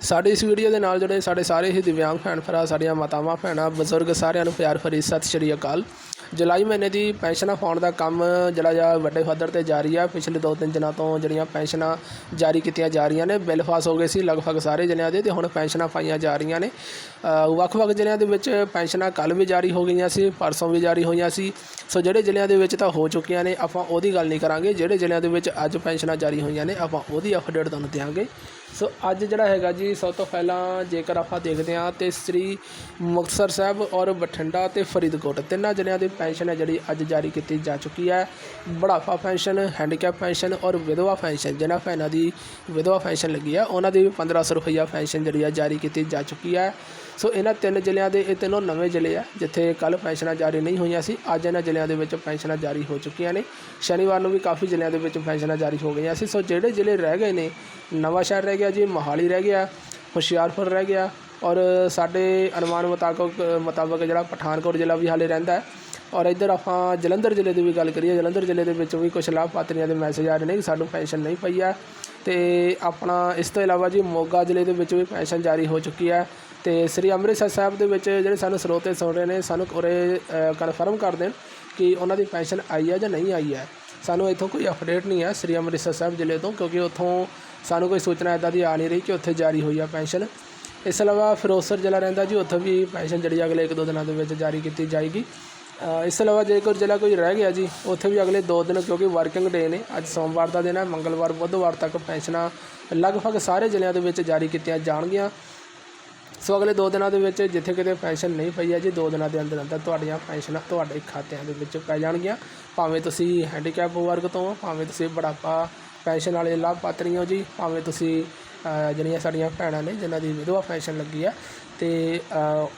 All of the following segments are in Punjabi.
ਸਾਡੀ ਇਸ ਵੀਡੀਓ ਦੇ ਨਾਲ ਜੁੜੇ ਸਾਡੇ ਸਾਰੇ ਹੀ ਦਿਵਿਆਂਗ ਭੈਣ ਭਰਾ, ਸਾਡੀਆਂ ਮਾਤਾਵਾਂ, ਭੈਣਾਂ, ਬਜ਼ੁਰਗ ਸਾਰਿਆਂ ਨੂੰ ਪਿਆਰ ਭਰੀ ਸਤਿ ਸ਼੍ਰੀ ਅਕਾਲ। ਜੁਲਾਈ ਮਹੀਨੇ ਦੀ ਪੈਨਸ਼ਨਾਂ ਪਾਉਣ ਦਾ ਕੰਮ ਜਿਹੜਾ ਜਾ ਵੱਡੇ ਪੱਧਰ ਤੇ ਜਾਰੀ ਆ। ਪਿਛਲੇ 2-3 ਦਿਨਾਂ ਤੋਂ ਜਿਹੜੀਆਂ ਪੈਨਸ਼ਨਾਂ ਜਾਰੀ ਕੀਤੀਆਂ ਜਾ ਰਹੀਆਂ ਨੇ, ਬਿੱਲ ਪਾਸ ਹੋ ਗਏ ਸੀ ਲਗਭਗ ਸਾਰੇ ਜ਼ਿਲ੍ਹਿਆਂ ਦੇ ਤੇ ਹੁਣ ਪੈਨਸ਼ਨਾਂ ਪਾਈਆਂ ਜਾ ਰਹੀਆਂ ਨੇ। ਵੱਖ-ਵੱਖ ਜ਼ਿਲ੍ਹਿਆਂ ਦੇ ਵਿੱਚ ਪੈਨਸ਼ਨਾਂ ਕੱਲ ਵੀ ਜਾਰੀ ਹੋ ਗਈਆਂ ਸੀ, ਪਰਸੋਂ ਵੀ ਜਾਰੀ ਹੋਈਆਂ ਸੀ। ਸੋ ਜਿਹੜੇ ਜ਼ਿਲ੍ਹਿਆਂ ਦੇ ਵਿੱਚ ਤਾਂ ਹੋ ਚੁੱਕੀਆਂ ਨੇ, ਆਪਾਂ ਉਹਦੀ ਗੱਲ ਨਹੀਂ ਕਰਾਂਗੇ। ਜਿਹੜੇ ਜ਼ਿਲ੍ਹਿਆਂ ਦੇ ਵਿੱਚ ਅੱਜ ਪੈਨਸ਼ਨਾਂ ਜਾਰੀ ਹੋਈਆਂ ਨੇ, ਆਪਾਂ ਉਹਦੀ ਅਪਡੇਟ ਤੁਹਾਨੂੰ ਦਿਆਂਗੇ। ਸੋ ਅੱਜ ਜਿਹੜਾ ਹੈਗਾ ਜੀ, ਸਭ ਤੋਂ ਪਹਿਲਾਂ ਜੇਕਰ ਆਪਾਂ ਦੇਖਦੇ ਹਾਂ ਤੇ ਸ੍ਰੀ ਮੁਕਤਸਰ ਸਾਹਿਬ ਔਰ ਬਠਿੰਡਾ ਤੇ ਫਰੀਦਕੋਟ ਤਿੰਨਾਂ ਜ਼ਿਲ੍ਹਿਆਂ ਦੇ ਪੈਨਸ਼ਨ ਹੈ, ਜਿਹੜੀ ਅੱਜ ਜਾਰੀ ਕੀਤੀ ਜਾ ਚੁੱਕੀ ਹੈ। ਬੁਢਾਪਾ ਪੈਨਸ਼ਨ ਹੈਂਡੀਕੈਪ ਪੈਨਸ਼ਨ ਔਰ ਵਿਧਵਾ ਪੈਨਸ਼ਨ ਜਿਹਨਾਂ ਭੈਣਾਂ ਦੀ ਵਿਧਵਾ ਪੈਨਸ਼ਨ ਲੱਗੀ ਹੈ, ਉਹਨਾਂ ਦੀ ਵੀ 1500 ਰੁਪਈਆ ਪੈਨਸ਼ਨ ਜਿਹੜੀ ਆ ਜਾਰੀ ਕੀਤੀ ਜਾ ਚੁੱਕੀ ਹੈ। ਸੋ ਇਹਨਾਂ ਤਿੰਨ ਜ਼ਿਲ੍ਹਿਆਂ ਦੇ, ਇਹ ਤਿੰਨੋਂ ਨਵੇਂ ਜ਼ਿਲ੍ਹੇ ਆ ਜਿੱਥੇ ਕੱਲ ਪੈਨਸ਼ਨਾਂ ਜਾਰੀ ਨਹੀਂ ਹੋਈਆਂ ਸੀ, ਅੱਜ ਇਹਨਾਂ ਜ਼ਿਲ੍ਹਿਆਂ ਦੇ ਵਿੱਚ ਪੈਨਸ਼ਨਾਂ ਜਾਰੀ ਹੋ ਚੁੱਕੀਆਂ ਨੇ। ਸ਼ਨੀਵਾਰ ਨੂੰ ਵੀ ਕਾਫੀ ਜ਼ਿਲ੍ਹਿਆਂ ਦੇ ਵਿੱਚ ਪੈਨਸ਼ਨਾਂ ਜਾਰੀ ਹੋ ਗਈਆਂ ਸੀ। ਸੋ ਜਿਹੜੇ ਜ਼ਿਲ੍ਹੇ ਰਹਿ ਗਏ ਨੇ, ਨਵਾਂ ਸ਼ਹਿਰ ਰਹਿ ਗਿਆ ਜੀ, ਮੋਹਾਲੀ ਰਹਿ ਗਿਆ, ਹੁਸ਼ਿਆਰਪੁਰ ਰਹਿ ਗਿਆ ਔਰ ਸਾਡੇ ਅਨੁਮਾਨ ਮੁਤਾਬਕ ਮੁਤਾਬਕ ਜਿਹੜਾ ਪਠਾਨਕੋਟ ਜ਼ਿਲ੍ਹਾ ਵੀ ਹਾਲੇ ਰਹਿੰਦਾ ਹੈ। ਔਰ ਇੱਧਰ ਆਪਾਂ ਜਲੰਧਰ ਜ਼ਿਲ੍ਹੇ ਦੀ ਵੀ ਗੱਲ ਕਰੀਏ, ਜਲੰਧਰ ਜ਼ਿਲ੍ਹੇ ਦੇ ਵਿੱਚ ਵੀ ਕੁਝ ਲਾਭਪਾਤਰੀਆਂ ਦੇ ਮੈਸੇਜ ਆ ਰਹੇ ਨੇ ਕਿ ਸਾਨੂੰ ਪੈਨਸ਼ਨ ਨਹੀਂ ਪਈ ਆ। ਤੇ ਆਪਣਾ ਇਸ ਤੋਂ ਇਲਾਵਾ ਜੀ ਮੋਗਾ ਜ਼ਿਲ੍ਹੇ ਦੇ ਵਿੱਚ ਵੀ ਪੈਨਸ਼ਨ ਜਾਰੀ ਹੋ ਚੁੱਕੀ ਹੈ ਤੇ ਸ੍ਰੀ ਅੰਮ੍ਰਿਤਸਰ ਸਾਹਿਬ ਦੇ ਵਿੱਚ ਜਿਹੜੇ ਸਾਨੂੰ ਸਰੋਤੇ ਸੁਣ ਰਹੇ ਨੇ, ਸਾਨੂੰ ਉਰੇ ਕਨਫਰਮ ਕਰ ਦੇਣ ਕਿ ਉਹਨਾਂ ਦੀ ਪੈਨਸ਼ਨ ਆਈ ਹੈ ਜਾਂ ਨਹੀਂ ਆਈ ਹੈ ਸਾਨੂੰ ਇੱਥੋਂ ਕੋਈ ਅਪਡੇਟ ਨਹੀਂ ਹੈ ਸ੍ਰੀ ਅੰਮ੍ਰਿਤਸਰ ਸਾਹਿਬ ਜ਼ਿਲ੍ਹੇ ਤੋਂ, ਕਿਉਂਕਿ ਉੱਥੋਂ ਸਾਨੂੰ ਕੋਈ ਸੂਚਨਾ ਇੱਦਾਂ ਦੀ ਆ ਨਹੀਂ ਰਹੀ ਕਿ ਉੱਥੇ ਜਾਰੀ ਹੋਈ ਆ ਪੈਨਸ਼ਨ ਇਸ ਤੋਂ ਇਲਾਵਾ ਫਿਰੋਜ਼ਪੁਰ ਜ਼ਿਲ੍ਹਾ ਰਹਿੰਦਾ ਜੀ, ਉੱਥੇ ਵੀ ਪੈਨਸ਼ਨ ਜਿਹੜੀ ਅਗਲੇ ਇੱਕ ਦੋ ਦਿਨਾਂ ਦੇ ਵਿੱਚ ਜਾਰੀ ਕੀਤੀ ਜਾਏਗੀ। ਇਸ ਤੋਂ ਇਲਾਵਾ ਜੇਕਰ ਜ਼ਿਲ੍ਹਾ ਕੋਈ ਰਹਿ ਗਿਆ ਜੀ, ਉੱਥੇ ਵੀ ਅਗਲੇ ਦੋ ਦਿਨ ਕਿਉਂਕਿ ਵਰਕਿੰਗ ਡੇ ਨੇ, ਅੱਜ ਸੋਮਵਾਰ ਦਾ ਦਿਨ ਹੈ, ਮੰਗਲਵਾਰ, ਬੁੱਧਵਾਰ ਤੱਕ ਪੈਨਸ਼ਨਾਂ ਲਗਭਗ ਸਾਰੇ ਜ਼ਿਲ੍ਹਿਆਂ ਦੇ ਵਿੱਚ ਜਾਰੀ ਕੀਤੀਆਂ ਜਾਣਗੀਆਂ। ਸੋ ਅਗਲੇ ਦੋ ਦਿਨਾਂ ਦੇ ਵਿੱਚ ਜਿੱਥੇ ਕਿਤੇ ਪੈਨਸ਼ਨ ਨਹੀਂ ਪਈ ਹੈ ਜੀ, ਦੋ ਦਿਨਾਂ ਦੇ ਅੰਦਰ ਅੰਦਰ ਤੁਹਾਡੀਆਂ ਪੈਨਸ਼ਨਾਂ ਤੁਹਾਡੇ ਖਾਤਿਆਂ ਦੇ ਵਿੱਚ ਪੈ ਜਾਣਗੀਆਂ। ਭਾਵੇਂ ਤੁਸੀਂ ਹੈਂਡੀਕੈਪ ਵਰਗ ਤੋਂ ਭਾਵੇਂ ਤੁਸੀਂ ਬੁਢਾਪਾ ਪੈਨਸ਼ਨ ਵਾਲੇ ਲਾਭਪਾਤਰੀ ਹੋ ਜੀ, ਭਾਵੇਂ ਤੁਸੀਂ ਜਿਹੜੀਆਂ ਸਾਡੀਆਂ ਭੈਣਾਂ ਨੇ, ਜਿਨ੍ਹਾਂ ਦੀ ਵਿਧਵਾ ਪੈਨਸ਼ਨ ਲੱਗੀ ਆ, ਤੇ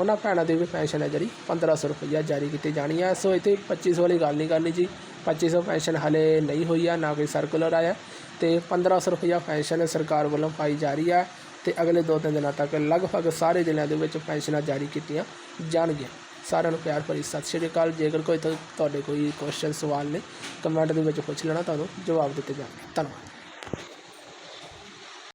ਉਹਨਾਂ ਭੈਣਾਂ ਦੀ ਵੀ ਪੈਨਸ਼ਨ ਹੈ ਜਿਹੜੀ 1500 ਰੁਪਈਆ ਜਾਰੀ ਕੀਤੀ ਜਾਣੀ ਹੈ ਸੋ ਇੱਥੇ 2500 ਵਾਲੀ ਗੱਲ ਨਹੀਂ ਕਰਨੀ ਜੀ। 2500 ਪੈਨਸ਼ਨ ਹਲੇ ਨਹੀਂ ਹੋਈ ਆ, ਨਾ ਕੋਈ ਸਰਕੂਲਰ ਆਇਆ। ਤੇ 1500 ਰੁਪਈਆ ਪੈਨਸ਼ਨ ਸਰਕਾਰ ਵੱਲੋਂ ਪਾਈ ਜਾ ਰਹੀ ਹੈ ਤੇ ਅਗਲੇ ਦੋ ਤਿੰਨ ਦਿਨਾਂ ਤੱਕ ਲਗਭਗ ਸਾਰੇ ਜ਼ਿਲ੍ਹਿਆਂ ਦੇ ਵਿੱਚ ਪੈਨਸ਼ਨਾਂ ਜਾਰੀ ਕੀਤੀਆਂ ਜਾਣਗੀਆਂ। ਸਾਰਿਆਂ ਨੂੰ ਪਿਆਰ ਭਰੀ ਸਤਿ ਸ਼੍ਰੀ ਅਕਾਲ। ਜੇਕਰ ਕੋਈ ਤੁਹਾਡੇ ਕੋਈ ਕੁਐਸਚਨ ਸਵਾਲ ਨੇ ਕਮੈਂਟ ਦੇ ਵਿੱਚ ਪੁੱਛ ਲੈਣਾ, ਤੁਹਾਨੂੰ ਜਵਾਬ ਦਿੱਤੇ ਜਾਣਗੇ। ਧੰਨਵਾਦ।